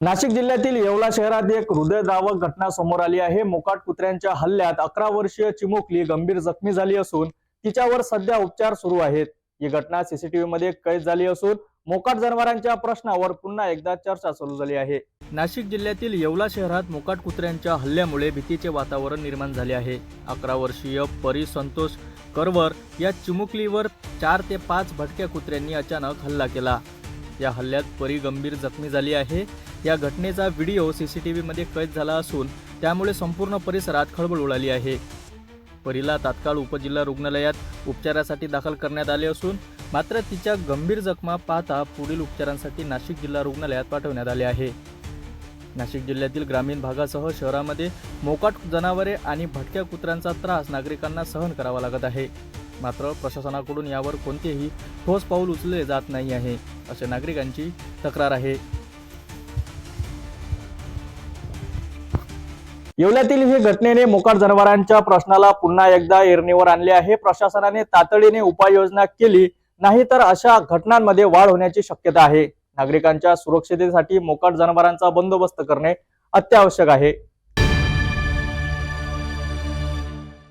नाशिक जिल्ह्यातील येवला शहरात एक हृदयद्रावक घटना समोर आली आहे. मोकाट कुत्र्यांच्या हल्ल्यात अकरा वर्षीय चिमुकली गंभीर जखमी झाली असून तिच्यावर सध्या उपचार सुरू आहेत. ही घटना सीसीटीव्ही मध्ये कैद झाली असून मोकाट जनावरांच्या प्रश्नावर पुन्हा एकदा चर्चा सुरू झाली आहे. नाशिक जिल्ह्यातील येवला शहरात मोकाट कुत्र्यांच्या हल्ल्यामुळे भीतीचे वातावरण निर्माण झाले आहे. अकरा वर्षीय परी संतोष करवर या चिमुकलीवर चार ते पाच भटक्या कुत्र्यांनी अचानक हल्ला केला. या हल्ल्यात परी गंभीर जखमी झाली आहे. या घटनेचा व्हिडिओ सी सी टी व्हीमध्ये कैद झाला असून त्यामुळे संपूर्ण परिसरात खळबळ उडाली आहे. परीला तात्काळ उपजिल्हा रुग्णालयात उपचारासाठी दाखल करण्यात आले असून मात्र तिच्या गंभीर जखमा पाहता पुढील उपचारांसाठी नाशिक जिल्हा रुग्णालयात पाठवण्यात आले आहे. नाशिक जिल्ह्यातील ग्रामीण भागासह शहरामध्ये मोकाट जनावरे आणि भटक्या कुत्र्यांचा त्रास नागरिकांना सहन करावा लागत आहे. मात्र प्रशासनाकडून यावर कोणतेही ठोस पाऊल उचलले जात नाही आहे असे नागरिकांची तक्रार आहे. येवल्यातील ही घटनेने मोकाट जनावरांच्या प्रश्नाला पुन्हा एकदा एरणीवर आणले आहे. प्रशासनाने तातडीने उपाययोजना केली नाही तर अशा घटनांमध्ये वाढ होण्याची शक्यता आहे. नागरिकांच्या सुरक्षितेसाठी मोकाट जनावरांचा बंदोबस्त करणे अत्यावश्यक आहे.